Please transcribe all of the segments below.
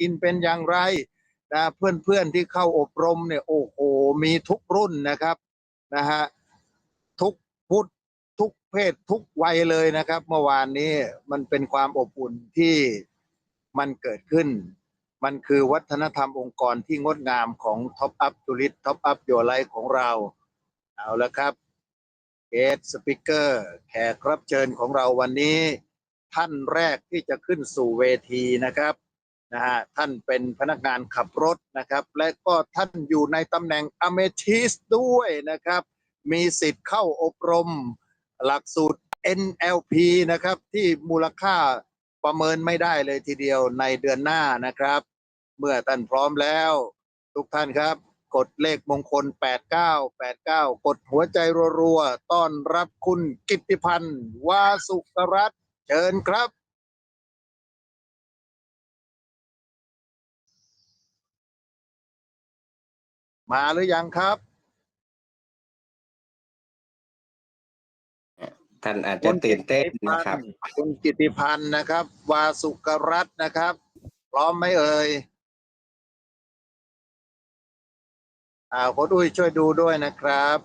กินเป็นอย่างไรนะเพื่อนๆที่เข้าอบรมเนี่ยโอ้โหมีทุกรุ่นนะครับนะฮะทุกพุทธทุกเพศทุกวัยเลยนะครับ เมื่อวานนี้มันเป็นความอบอุ่นที่มันเกิดขึ้น มันคือวัฒนธรรมองค์กรที่งดงามของท็อปอัพจุลิตท็อปอัพโยไลของเรา เอาละครับเกสสปิเกอร์แขกรับเชิญของเราวันนี้ ท่านแรกที่จะขึ้นสู่เวทีนะครับ นะฮะท่านเป็นพนักงานขับรถนะครับ และก็ท่านอยู่ในตำแหน่งอเมทิสด้วยนะครับ มีสิทธิ์เข้าอบรมหลักสูตร NLP นะครับ ที่มูลค่าประเมินไม่ได้เลยทีเดียวในเดือนหน้านะครับ เมื่อท่านพร้อมแล้ว ทุกท่านครับ กดเลขมงคล 8989 กดหัวใจรัวๆ ต้อนรับคุณกิตติพันธ์วาสุกรัตเชิญครับ มาหรือยังครับ ท่านอาจจะตื่นเต้นนะครับ คุณกิตติพันธ์นะครับ วาสุกรัตน์นะครับ พร้อมไหมเอ่ยอ่าโค้ดอุ้ยช่วยดูด้วยนะครับ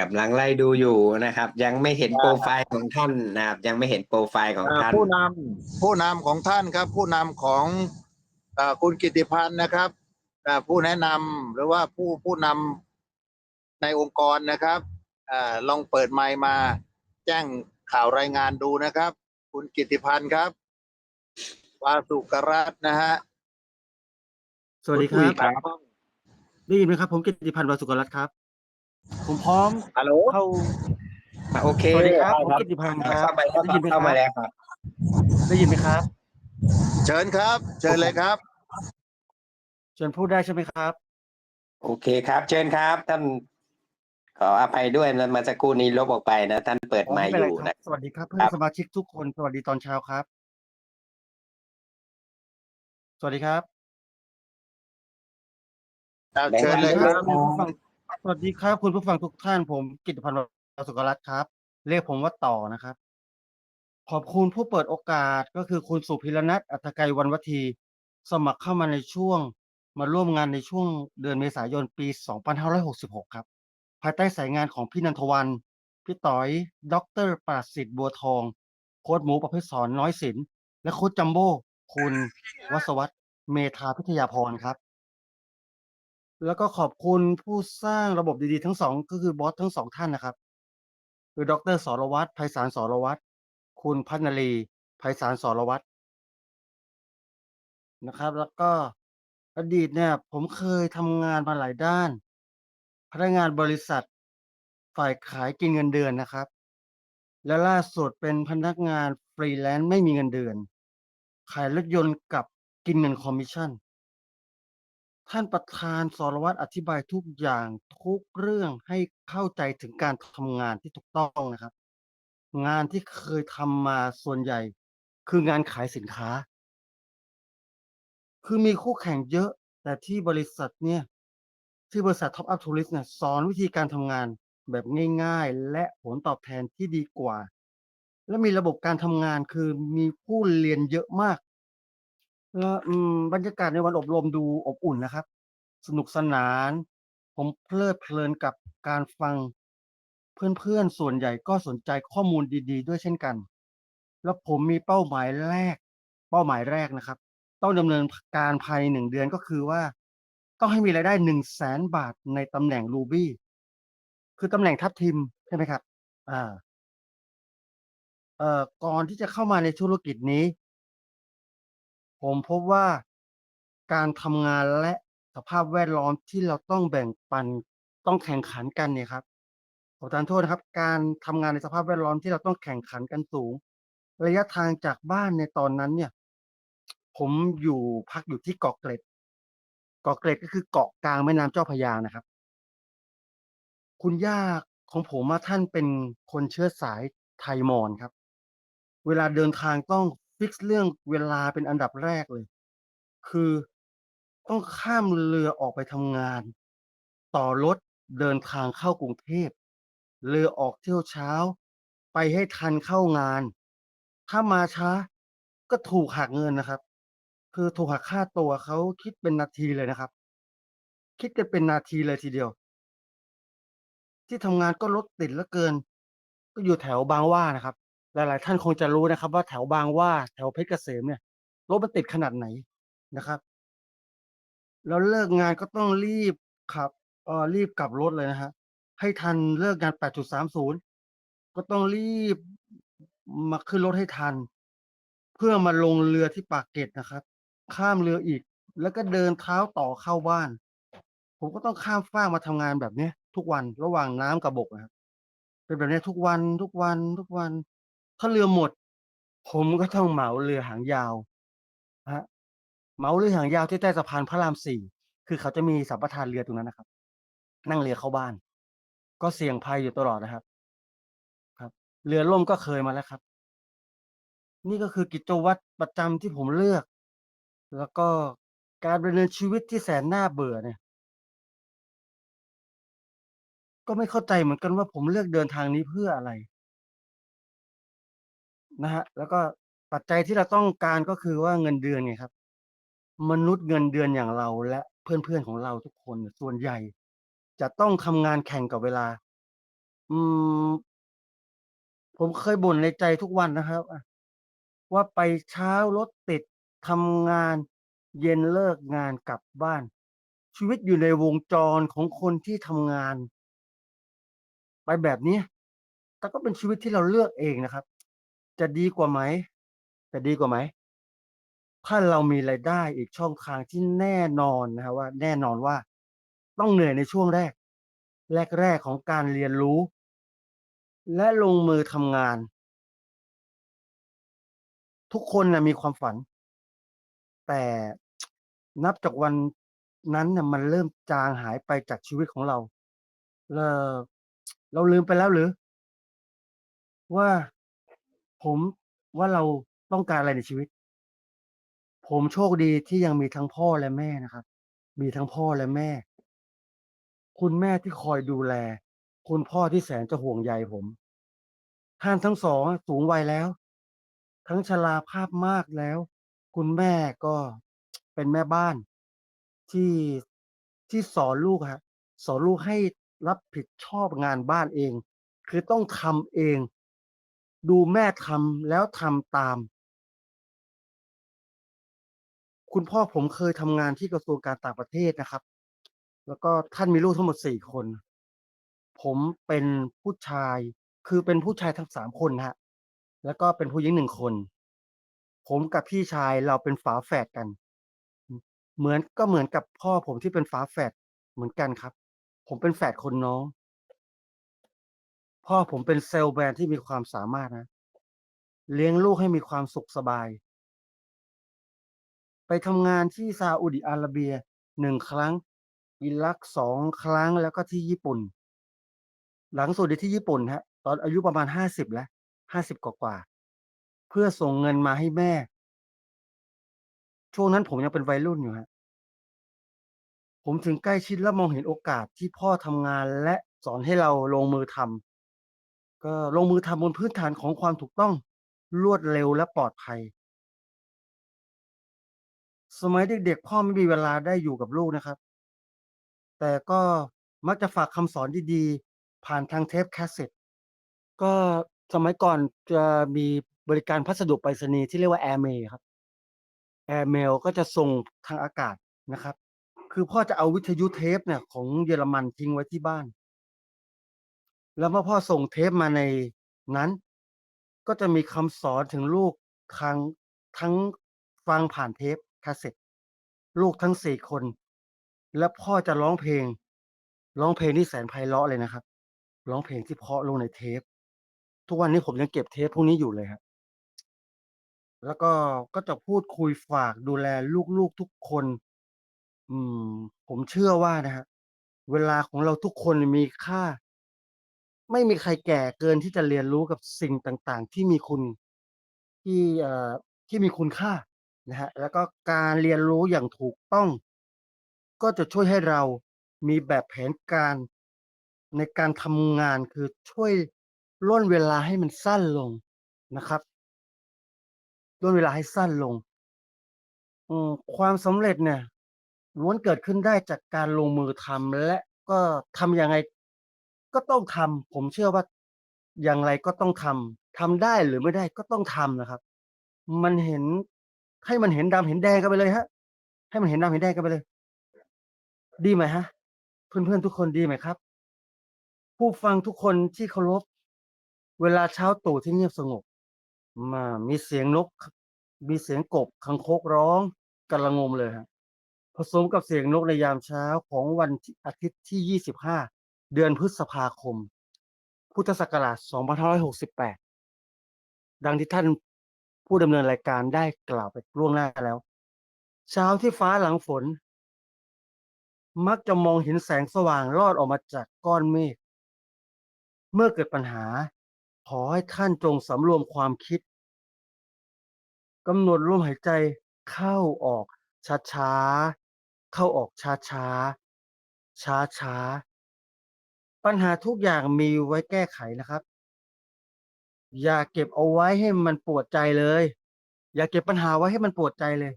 กำลังไล่ดูอยู่นะครับ ยังไม่เห็นโปรไฟล์ของท่านนะครับ ยังไม่เห็นโปรไฟล์ของอ่าท่าน ผู้นำผู้นำของท่านครับ ผู้นำของอาคุณกิติพันธ์นะครับอ่า ผู้แนะนำหรือว่าผู้ผู้นำในองค์กรนะครับอาลองเปิดไมค์มาแจ้งข่าวรายงานดูนะครับ คุณกิติพันธ์ครับวาสุกรัตน์นะฮะสวัสดีคณรัอุ้บยครับ ได้ยินไหมครับ ผมกิติพันธ์วาสุกรัตน์ครับ ผมพร้อมฮัลโหลเข้าโอเคสวัสดีครับได้ผมกิติพันธ์ครับเข้าไปแล้วได้ยินไหมคเข้ารับมาแล้วครับได้ยินไหมครับ เชิญครับ เชิญเลยครับเชิญพูดได้ใช่ไหมครับ โอเคครับ เชิญครับ ท่านขออภัยด้วยนะเมาสักครู่นี้ลบออกไปนะ ท่านเปิดไมค์ไม่อเป็นไรยู่ครันะบสวัสดีครับเพื่อครันบสมาชิกทุกคน สวัสดีตอนเช้าครับ สวัสดีครับเอาเชิญเลยครับคุณผู้ฟังสวัสดีครับ คุณผู้ฟังทุกท่านผม กิติพันธ์วาสุกรัตน์ครับ เรียกผมว่าต่อนะครับ ขอบคุณผู้เปิดโอกาสก็คือคุณสุพิรนัทอัตไกรวันวัทีสมัครเข้ามาในช่วง มาร่วมงานในช่วงเดือนเมษายนปี 2566 ครับ ภายใต้สายงานของพี่นันทวัน พี่ต๋อย ดร ปราสิทธิ์บัวทอง โค้ดหมูประเภทสอนน้อยศิลป์และโค้ดจัมโบ้คุณวสวัตเมธาพิทยาพรครับ แล้วก็ขอบคุณผู้สร้างระบบดีๆทั้งสองก็คือบอสทั้งสองท่านนะครับ คือดรสรวัตรไพศาลสรวัตรคุณพัฒนลีไพศาลสรวัตรนะครับ แล้วก็ อดีตเนี่ยผมเคยทำงานมาหลายด้าน พนักงานบริษัท ฝ่ายขายกินเงินเดือนนะครับ และล่าสุดเป็นพนักงานฟรีแลนซ์ไม่มีเงินเดือน ขายรถยนต์กับกินเงินคอมมิชชั่น ท่านประธานสรวัตรอธิบายทุกอย่างทุกเรื่องให้เข้าใจถึงการทำงานที่ถูกต้องนะครับ งานที่เคยทำมาส่วนใหญ่ คืองานขายสินค้า คือมีคู่แข่งเยอะ แต่ที่บริษัทเนี่ยที่บริษัท Top Up Tourist เนี่ยสอนวิธีการทำงานแบบง่ายๆ และผลตอบแทนที่ดีกว่า และมีระบบการทำงานคือมีผู้เรียนเยอะมาก แล้วอืมบรรยากาศในวันอบรมดูอบอุ่นนะครับ สนุกสนาน ผมเพลิดเพลินกับการฟัง เพื่อนๆ ส่วนใหญ่ก็สนใจข้อมูลดีๆ ด้วยเช่นกัน แล้วผมมีเป้าหมายแรก เป้าหมายแรกนะครับ ต้องดำเนินการภายในหนึ่งเดือนก็คือว่า ต้องให้มีรายได้หนึ่งแสนบาทในตำแหน่ง Ruby คือตำแหน่งทัพทิมใช่ไหมครับ อ่า เอ่อก่อนที่จะเข้ามาในธุรกิจนี้ ผมพบว่าการทำงานและสภาพแวดล้อมที่เราต้องแบ่งปันต้องแข่งขันกันเนี่ยครับขอทานโทษนะครับ การทำงานในสภาพแวดล้อมที่เราต้องแข่งขันกันสูง ระยะทางจากบ้านในตอนนั้นเนี่ย ผมอยู่พักอยู่ที่เกาะเกร็ด เกาะเกร็ดก็คือเกาะกลางแม่น้ำเจ้าพระยานะครับ คุณย่าของผมอะท่านเป็นคนเชื้อสายไทยมอญครับ เวลาเดินทางต้องฟิกซ์เรื่องเวลาเป็นอันดับแรกเลย คือต้องข้ามเรือออกไปทำงาน ต่อรถเดินทางเข้ากรุงเทพเรือออกเที่ยวเช้า ไปให้ทันเข้างาน ถ้ามาช้าก็ถูกหักเงินนะครับ คือถูกหักค่าตัวเขาคิดเป็นนาทีเลยนะครับ คิดกันเป็นนาทีเลยทีเดียว ที่ทำงานก็รถติดเหลือเกิน ก็อยู่แถวบางหว่านะครับ หลาย ๆ ท่านคงจะรู้นะครับ ว่าแถวบางหว่าแถวเพชรเกษมเนี่ยรถมันติดขนาดไหนนะครับ แล้วเลิกงานก็ต้องรีบขับเออรีบกลับรถเลยนะฮะให้ทันเลิกงาน 8.30 ก็ต้องรีบมาขึ้นรถให้ทัน เพื่อมาลงเรือที่ปากเกร็ดนะครับ ข้ามเรืออีก แล้วก็เดินเท้าต่อเข้าบ้าน ผมก็ต้องข้ามฟากมาทำงานแบบเนี้ย ทุกวันระหว่างน้ำกับบกนะครับเป็นแบบนี้ทุกวันทุกวันทุกวัน ถ้าเรือหมด ผมก็ต้องเหมาเรือหางยาวครับเหมาเรือหางยาวที่ใต้สะพานพระราม4คือเขาจะมีสัมปทานเรือตรงนั้นนะครับ นั่งเรือเข้าบ้าน ก็เสี่ยงภัยอยู่ตลอดนะครับ ครับ เรือล่มก็เคยมาแล้วครับ นี่ก็คือกิจวัตรประจำที่ผมเลือก แล้วก็การดำเนินชีวิตที่แสนน่าเบื่อเนี่ย ก็ไม่เข้าใจเหมือนกันว่า ผมเลือกเดินทางนี้เพื่ออะไร นะฮะแล้วก็ปัจจัยที่เราต้องการ ก็คือว่าเงินเดือนไงครับ มนุษย์เงินเดือนอย่างเรา และเพื่อน ๆ ของเราทุกคนเนี่ย ส่วนใหญ่จะต้องทำงานแข่งกับเวลา อืม ผมเคยบ่นในใจทุกวันนะครับ อะ ว่าไปเช้ารถติด ทำงาน เย็นเลิกงานกลับบ้าน ชีวิตอยู่ในวงจรของคนที่ทำงาน ไปแบบเนี้ย แต่ก็เป็นชีวิตที่เราเลือกเองนะครับ จะดีกว่าไหม จะดีกว่าไหม ถ้าเรามีรายได้อีกช่องทางที่แน่นอนนะครับว่า แน่นอนว่า ต้องเหนื่อยในช่วงแรก แรก ๆ ของการเรียนรู้ และลงมือทำงาน ทุกคนนะมีความฝัน แต่ นับจากวันนั้นน่ะ มันเริ่มจางหายไปจากชีวิตของเรา เอ่อ เราลืมไปแล้วหรือ ว่า ผม ว่าเราต้องการอะไรในชีวิต ผมโชคดีที่ยังมีทั้งพ่อและแม่นะครับ มีทั้งพ่อและแม่ คุณแม่ที่คอยดูแล คุณพ่อที่แสนจะห่วงใยผม ท่านทั้ง 2 อะ สูงวัยแล้ว ทั้งชราภาพมากแล้ว คุณแม่ก็ เป็นแม่บ้าน ที่ ที่สอนลูกอะครับ สอนลูกให้รับผิดชอบงานบ้านเอง คือต้องทำเอง ดูแม่ทำแล้วทำตาม คุณพ่อผมเคยทำงานที่กระทรวงการต่างประเทศนะครับ แล้วก็ท่านมีลูกทั้งหมด 4 คน ผมเป็นผู้ชาย คือเป็นผู้ชายทั้ง 3 คนครับ แล้วก็เป็นผู้หญิง 1 คน ผมกับพี่ชายเราเป็นฝาแฝดกัน เหมือนก็เหมือนกับพ่อผมที่เป็นฝาแฝดเหมือนกันครับ ผมเป็นแฝดคนน้อง พ่อผมเป็นเซลส์แมนที่มีความสามารถนะ เลี้ยงลูกให้มีความสุขสบาย ไปทำงานที่ซาอุดิอาระเบีย1ครั้ง อิรัก2ครั้งแล้วก็ที่ญี่ปุ่น หลังสุดที่ญี่ปุ่นครับตอนอายุประมาณ50แล้ว50กว่า เพื่อส่งเงินมาให้แม่ ช่วงนั้นผมยังเป็นวัยรุ่นอยู่ครับ ผมถึงใกล้ชิดและมองเห็นโอกาสที่พ่อทำงานและสอนให้เราลงมือทำ ก็ลงมือทำบนพื้นฐานของความถูกต้อง รวดเร็วและปลอดภัย สมัยเด็ก ๆ พ่อไม่มีเวลาได้อยู่กับลูกนะครับ แต่ก็มักจะฝากคำสอนดี ๆ ผ่านทางเทปแคสเซ็ต ก็สมัยก่อนจะมี บริการพัสดุไปรษณีย์ที่เรียกว่า Airmail ครับ Airmail ก็จะส่งทางอากาศนะครับ คือพ่อจะเอาวิทยุเทปเนี่ยของเยอรมันทิ้งไว้ที่บ้าน แล้วเมื่อพ่อส่งเทปมาในนั้น ก็จะมีคำสอนถึงลูกทางทั้งฟังผ่านเทปแคสเซ็ตลูกทั้ง4คน และพ่อจะร้องเพลง ร้องเพลงที่แสนไพเราะเลยนะครับ ร้องเพลงที่เพาะลงในเทป ทุกวันนี้ผมยังเก็บเทปพวกนี้อยู่เลยครับ แล้วก็ ก็จะพูดคุยฝากดูแลลูก ๆ ทุกคน อืม ผมเชื่อว่านะครับ เวลาของเราทุกคนมีค่า ไม่มีใครแก่เกินที่จะเรียนรู้กับสิ่งต่าง ๆ ที่มีคุณ ที่ เอ่อ ที่มีคุณค่านะครับ แล้วก็การเรียนรู้อย่างถูกต้อง ก็จะช่วยให้เรามีแบบแผนการ ในการทำงาน คือช่วยร่นเวลาให้มันสั้นลงนะครับ ร่นเวลาให้สั้นลงความสำเร็จเนี่ยล้วนเกิดขึ้นได้จากการลงมือทำและก็ทำยังไงก็ต้องทำผมเชื่อว่าอย่างไรก็ต้องทำทำได้หรือไม่ได้ก็ต้องทำนะครับ มันเห็นให้มันเห็นดำเห็นแดงกันไปเลยฮะ ให้มันเห็นดำเห็นแดงกันไปเลย ดีไหมฮะ เพื่อนๆทุกคนดีไหมครับ ผู้ฟังทุกคนที่เคารพเวลาเช้าตู่ที่เงียบสงบ มามีเสียงนก มีเสียงกบคังคกร้องกระงมเลยฮะผสมกับเสียงนกในยามเช้าของวันอาทิตย์ที่ 25 เดือนพฤษภาคม พุทธศักราช 2568 ดังที่ท่านผู้ดำเนินรายการได้กล่าวไปล่วงหน้าแล้ว เช้าที่ฟ้าหลังฝน มักจะมองเห็นแสงสว่างลอดออกมาจากก้อนเมฆเมื่อเกิดปัญหา ขอให้ท่านจงสำรวมความคิดกำหนดลมหายใจเข้าออกช้าๆเข้าออกช้าๆช้าๆปัญหาทุกอย่างมีไว้แก้ไขนะครับ อย่าเก็บเอาไว้ให้มันปวดใจเลย อย่าเก็บปัญหาไว้ให้มันปวดใจเลย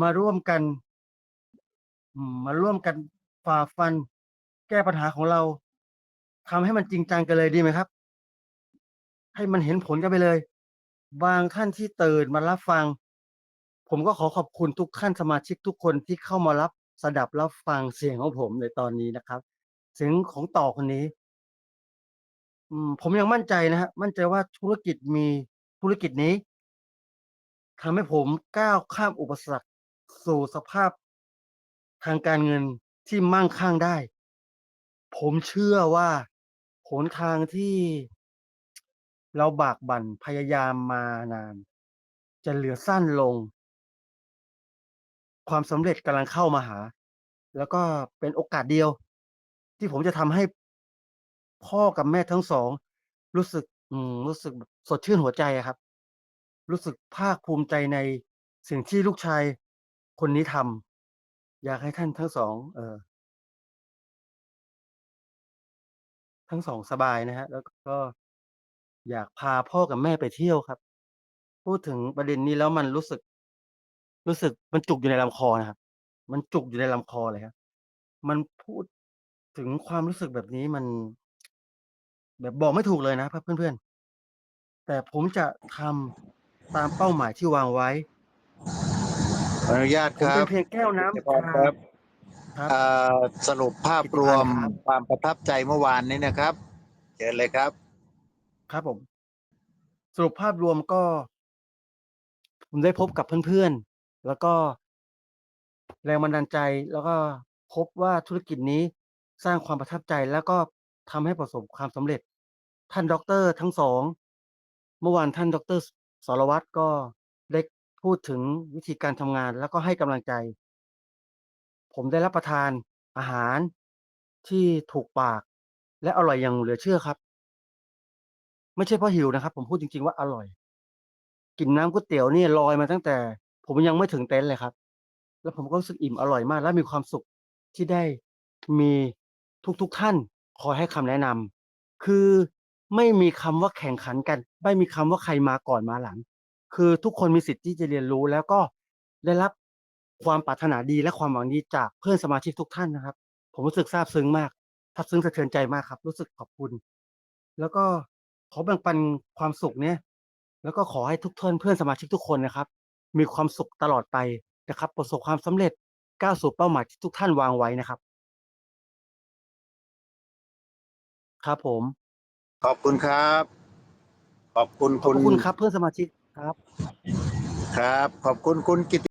มาร่วมกัน มาร่วมกันฝ่าฟัน แก้ปัญหาของเราทำให้มันจริงจังกันเลยดีไหมครับ ให้มันเห็นผลกันไปเลย บางท่านที่ตื่นมารับฟัง ผมก็ขอขอบคุณทุกท่านสมาชิกทุกคนที่เข้ามารับสดับรับฟังเสียงของผมในตอนนี้นะครับ เสียงของต่อคนนี้ผมยังมั่นใจนะฮะมั่นใจว่าธุรกิจมีธุรกิจนี้ทำให้ผมก้าวข้ามอุปสรรคสู่สภาพทางการเงินที่มั่งคั่งได้ ผมเชื่อว่าหนทางที่ เราบากบั่นพยายามมานาน จะเหลือสั้นลง ความสำเร็จกำลังเข้ามาหา แล้วก็เป็นโอกาสเดียว ที่ผมจะทำให้พ่อกับแม่ทั้งสอง รู้สึก อืม รู้สึกสดชื่นหัวใจอะครับ รู้สึกภาคภูมิใจในสิ่งที่ลูกชายคนนี้ทำอยากให้ท่านทั้งสอง เออ ทั้งสองสบายนะฮะ แล้วก็ อยากพาพ่อกับแม่ไปเที่ยวครับ พูดถึงประเด็นนี้แล้วมันรู้สึก รู้สึกมันจุกอยู่ในลำคอนะครับ มันจุกอยู่ในลำคอเลยครับ มันพูดถึงความรู้สึกแบบนี้มัน แบบบอกไม่ถูกเลยนะครับเพื่อนๆ แต่ผมจะทำตามเป้าหมายที่วางไว้ ขออนุญาตผมครัเป็บนเพียงแก้วน้ำเดี๋ยวก่อนครับครับ เอ่อสรุปภาพรวมครับ ความประทับใจเมื่อวานนี้นะครับ เชิญเลยครับ ครับผม สรุปภาพรวมก็ ผมได้พบกับเพื่อนๆ แล้วก็แรงบันดาลใจ แล้วก็พบว่าธุรกิจนี้สร้างความประทับใจแล้วก็ทำให้ประสบความสำเร็จ ท่านด็อกเตอร์ทั้งสอง เมื่อวานท่านด็อกเตอร์สรวัตรก็ได้พูดถึงวิธีการทำงาน แล้วก็ให้กำลังใจ ผมได้รับประทานอาหารที่ถูกปาก และอร่อยอย่างเหลือเชื่อครับ ไม่ใช่เพราะหิวนะครับ ผมพูดจริง ๆ ว่าอร่อย กลิ่นน้ำก๋วยเตี๋ยวเนี่ยลอยมาตั้งแต่ ผมยังไม่ถึงเต็นท์เลยครับ แล้วผมก็รู้สึกอิ่มอร่อยมาก และมีความสุขที่ได้มีทุกๆท่านคอยให้คำแนะนำคือไม่มีคำว่าแข่งขันกัน ไม่มีคำว่าใครมาก่อนมาหลัง คือทุกคนมีสิทธิ์ที่จะเรียนรู้แล้วก็ได้รับความปรารถนาดีและความหวังดีจากเพื่อนสมาชิกทุกท่านนะครับ ผมรู้สึกซาบซึ้งมากซาบซึ้งสะเทือนใจมากครับ รู้สึกขอบคุณ แล้วก็ ขอแบ่งปันความสุขเนี้ยแล้วก็ขอให้ทุกท่านเพื่อนสมาชิกทุกคนนะครับ มีความสุขตลอดไปนะครับ ประสบความสำเร็จก้าวสู่เป้าหมายที่ทุกท่านวางไว้นะครับ ครับผม ขอบคุณครับ ขอบคุณขอบคุณพระคุณครับเพื่อนสมาชิกครับ ครับ ขอบคุณคุณกิต